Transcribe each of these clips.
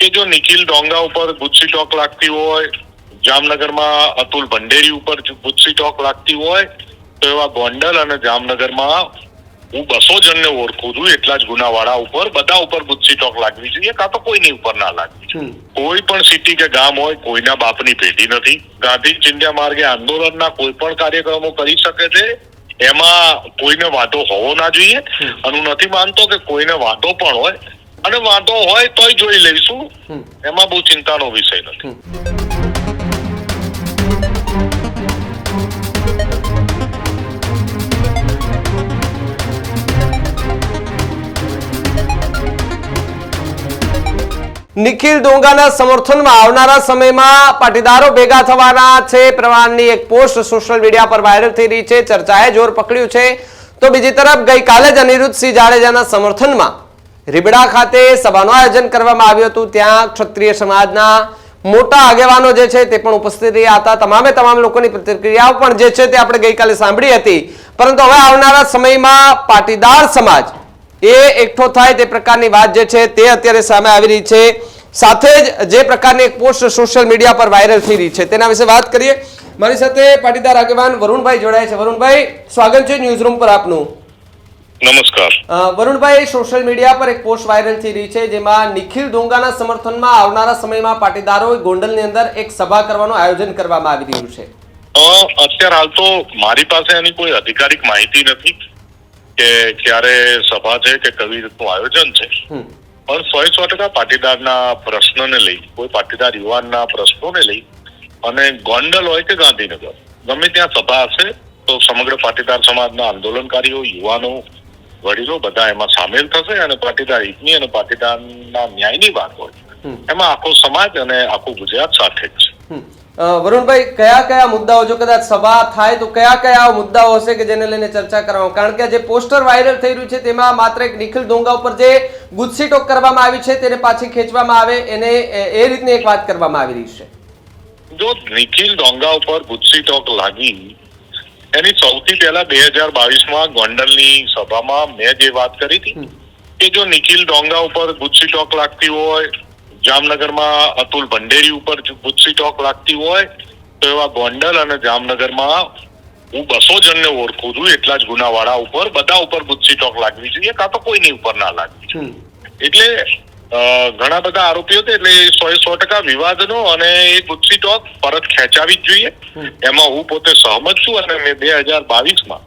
કે જો નિખિલ ડોંગા ઉપર ગુસ્સી ટોક લાગતી હોય જામનગરમાં અતુલ ભંડેરી ઉપર ગુસ્સી ટોક લાગતી હોય તો એવા ગોંડલ અને જામનગરમાં હું બસો જણને ઓળખું છું એટલા જ ગુનાવાળા ઉપર બધા ઉપર ગુસ્સી ટોક લાગવી જોઈએ કાં તો કોઈની ઉપર ના લાગવી જોઈએ. કોઈ પણ સિટી કે ગામ હોય કોઈના બાપની પેઢી નથી. ગાંધી ચિંધ્યા માર્ગે આંદોલનના કોઈ પણ કાર્યક્રમો કરી શકે છે એમાં કોઈને વાંધો હોવો ના જોઈએ. અને હું નથી માનતો કે કોઈને વાંધો પણ હોય અને વાંધો હોય તોય જોઈ લઈશું. એમાં બહુ ચિંતાનો વિષય નથી. નિખિલ ડોંગાના સમર્થનમાં આવનારા સમયમાં પાટીદારો ભેગા થવાના છે. પ્રમાણની એક પોસ્ટ સોશિયલ મીડિયા પર વાયરલ થઈ રહી છે. ચર્ચાએ જોર પકડ્યું છે. તો બીજી તરફ ગઈકાલે જ અનિરુદ્ધસિંહ જાડેજાના સમર્થનમાં રીબડા ખાતે સભાનું આયોજન કરવામાં આવ્યું હતું. ત્યાં ક્ષત્રિય સમાજના મોટા આગેવાનો જે છે તે પણ ઉપસ્થિત રહ્યા હતા. તમામે તમામ લોકોની પ્રતિક્રિયાઓ પણ જે છે તે આપણે ગઈકાલે સાંભળી હતી. પરંતુ હવે આવનારા સમયમાં પાટીદાર સમાજ એ એકઠો થાય તે પ્રકારની વાત જે છે તે અત્યારે સામે આવી રહી છે. સાથે જ જે પ્રકારની એક પોસ્ટ સોશિયલ મીડિયા પર વાયરલ થઈ રહી છે તેના વિશે વાત કરીએ. મારી સાથે પાટીદાર આગેવાન વરુણભાઈ જોડાય છે. વરુણભાઈ, સ્વાગત છે ન્યૂઝ રૂમ પર આપનું. નમસ્કાર. વરુણભાઈ સોશિયલ મીડિયા પર એક પોસ્ટ વાયરલ થઈ રહી છે જેમાં નિખિલ ડોંગાના સમર્થનમાં આવનારા સમયમાં પાટીદારો ગોંડલની અંદર એક સભા કરવાનું આયોજન કરવામાં આવી રહ્યું છે. અત્યારે હાલ તો મારી પાસે એની કોઈ અધિકારિક માહિતી નથી કે ક્યારે સભા છે કે કેવી રીતનું આયોજન છે. પણ સો સો ટકા પાટીદારના પ્રશ્નને લઈ કોઈ પાટીદાર યુવાનના પ્રશ્નોને લઈ અને ગોંડલ હોય કે ગાંધીનગર ગમે ત્યાં સભા હશે તો સમગ્ર પાટીદાર સમાજના આંદોલનકારીઓ યુવાનો વડીલો બધા એમાં સામેલ થશે અને પાટીદાર હિતની અને પાટીદારના ન્યાયની વાત હોય. એમાં આખો સમાજ અને આખું ગુજરાત સાથે જ છે. વરુણભાઈ કયા કયા મુદ્દાઓ જો કદાચ સભા થાય તો કયા કયા મુદ્દાઓ હશે કે જેને લઈને ચર્ચા કરવામાં કારણ કે જે પોસ્ટર વાયરલ થઈ રહ્યું છે તેમાં માત્ર એક નિખિલ ડોંગા ઉપર જે ગુસ્સી ટોક કરવામાં આવી છે તેને પાછી ખેંચવામાં આવે એને એ રીતની એક વાત કરવામાં આવી રહી છે. જો નિખિલ ડોંગા ઉપર ગુસ્સી ટોક લાગી એની સૌથી પહેલા બે હજાર બાવીસમાં ગોંડલની સભામાં મેં જે વાત કરી હતી કે જો નિખિલ ડોંગા ઉપર ગુસ્સી ટોક લાગતી હોય જામનગરમાં અતુલ ભંડેરી ઉપર ગુસ્સી ટોક લાગતી હોય તો એવા ગોંડલ અને જામનગરમાં હું બસો જણને ઓળખું છું એટલા જ ગુનાવાળા ઉપર બધા ઉપર ગુસ્સી ટોક લાગવી જોઈએ કાં તો કોઈની ઉપર ના લાગવી જોઈએ. એટલે ઘણા બધા આરોપીઓ છે એટલે સો સો ટકા વિવાદનો અને એ ગુસ્સી ટોક પરત ખેંચાવી જ જોઈએ. એમાં હું પોતે સહમત છું અને મેં બે હજાર બાવીસમાં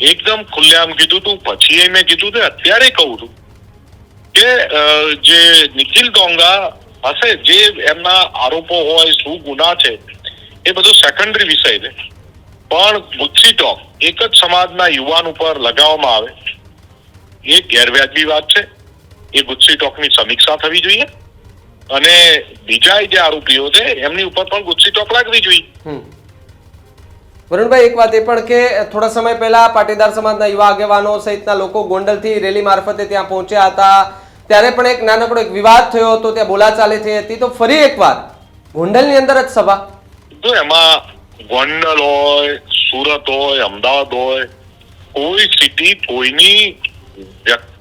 એકદમ ખુલ્લેઆમ કીધું હતું પછી મેં કીધું હતું અત્યારે કહું છું કે જે નિખિલ ડોંગા હશે જે એમના આરોપો હોય શું ગુના છે એ બધું સેકન્ડરી વિષય છે. પણ ગુત્સી ટોક એક જ સમાજના યુવાન ઉપર લગાવવામાં આવે. એ ગેરવ્યાજબી વાત છે. એ ગુજસી ટોકની સમીક્ષા થવી જોઈએ અને બીજા જે આરોપીઓ છે એમની ઉપર પણ ગુજસી ટોક લાગવી જોઈએ. વરુણભાઈ એક વાત એ પણ કે થોડા સમય પહેલા પાટીદાર સમાજના યુવા આગેવાનો સહિતના લોકો ગોંડલથી રેલી મારફતે ત્યાં પહોંચ્યા હતા. ત્યારે પણ એક નાનકડો એક વિવાદ થયો હતો ત્યાં બોલાચાલી થઈ હતી. તો ફરી એકવાર ગોંડલની અંદર જ સભા? તો એમાં ગોંડલ હોય સુરત હોય અમદાવાદ હોય કોઈ સિટી કોઈની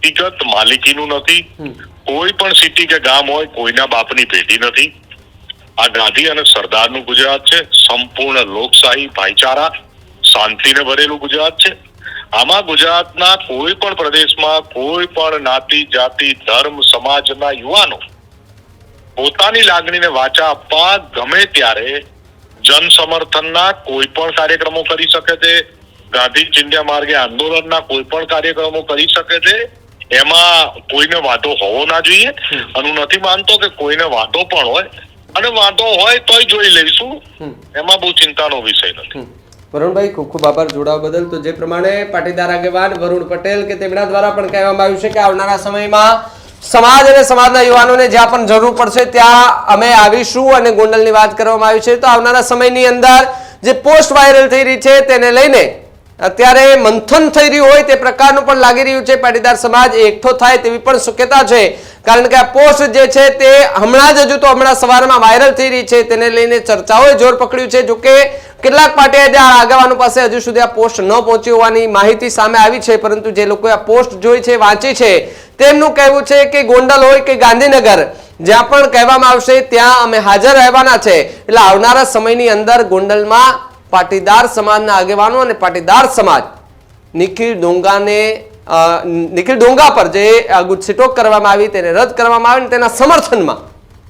વ્યક્તિગત માલિકીનું નથી. કોઈ પણ સિટી કે ગામ હોય કોઈના બાપની પેઢી નથી. આ ગાંધી અને સરદારનું ગુજરાત છે. સંપૂર્ણ લોકશાહી ભાઈચારા શાંતિને ભરેલું ગુજરાત છે. આમાં ગુજરાતના કોઈ પણ પ્રદેશમાં કોઈ પણ નાતી જાતિ ધર્મ સમાજના યુવાનો પોતાની લાગણીને વાચા આપવા ગમે ત્યારે જન સમર્થનના કોઈ પણ કાર્યક્રમો કરી શકે છે. ગાંધી ચિંધ્યા માર્ગે આંદોલનના કોઈ પણ કાર્યક્રમો કરી શકે છે. એમાં કોઈને વાંધો હોવો ના જોઈએ. અને હું નથી માનતો કે કોઈને વાંધો પણ હોય. અને વાંધો હોય તોય જોઈ લઈશું. એમાં બહુ ચિંતાનો વિષય નથી. વરુણભાઈ ખૂબ ખૂબ આભાર જોડાવા બદલ. તો જે પ્રમાણે પાટીદાર આગેવાન વરુણ પટેલ કે તેમના દ્વારા પણ કહેવામાં આવ્યું છે કે આવનારા સમયમાં સમાજ અને સમાજના યુવાનોને જ્યાં પણ જરૂર પડશે ત્યાં અમે આવીશું અને ગોંડલની વાત કરવામાં આવી છે. તો આવનારા સમયની અંદર જે પોસ્ટ વાયરલ થઈ રહી છે તેને લઈને અત્યારે મંથન થઈ રહ્યું હોય તે પ્રકારનું પણ લાગી રહ્યું છે. પાટીદાર સમાજ એકઠો થાય તેવી પણ શક્યતા છે. કારણ કે આ પોસ્ટ જે છે તે હમણાં જ હજુ તો હમણાં સવારમાં વાયરલ થઈ રહી છે. તેને લઈને ચર્ચાઓએ જોર પકડ્યું છે. જોકે કેટલાક પાટીદાર આગેવાનો પાસે હજુ સુધી આ પોસ્ટ ન પહોંચી હોવાની માહિતી સામે આવી છે. પરંતુ જે લોકોએ આ પોસ્ટ જોઈ છે, વાંચી છે, તેમનું કહેવું છે કે ગોંડલ હોય કે ગાંધીનગર, જ્યાં પણ કહેવામાં આવશે, ત્યાં અમે હાજર રહેવાના છે. એટલે આવનારા સમયની અંદર ગોંડલમાં પાટીદાર સમાજના આગેવાનો અને પાટીદાર સમાજ નિખિલ ડોંગાને નિખિલ ડોંગા પર જે અ, ગુજસીટોક કરવામાં આવી તેને રદ કરવામાં આવે ને તેના સમર્થનમાં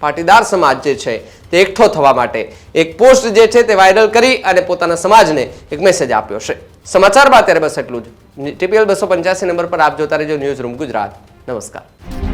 પાટીદાર સમાજ જે છે તે એકઠો થવા માટે એક પોસ્ટ જે છે તે વાયરલ કરી અને પોતાના સમાજને એક મેસેજ આપ્યો છે. સમાચાર બાદ ત્યારે બસ એટલું જ. ટીપીએલ બસો પંચ્યાસી નંબર પર આપ જોતા રહેજો ન્યૂઝ રૂમ ગુજરાત. નમસ્કાર.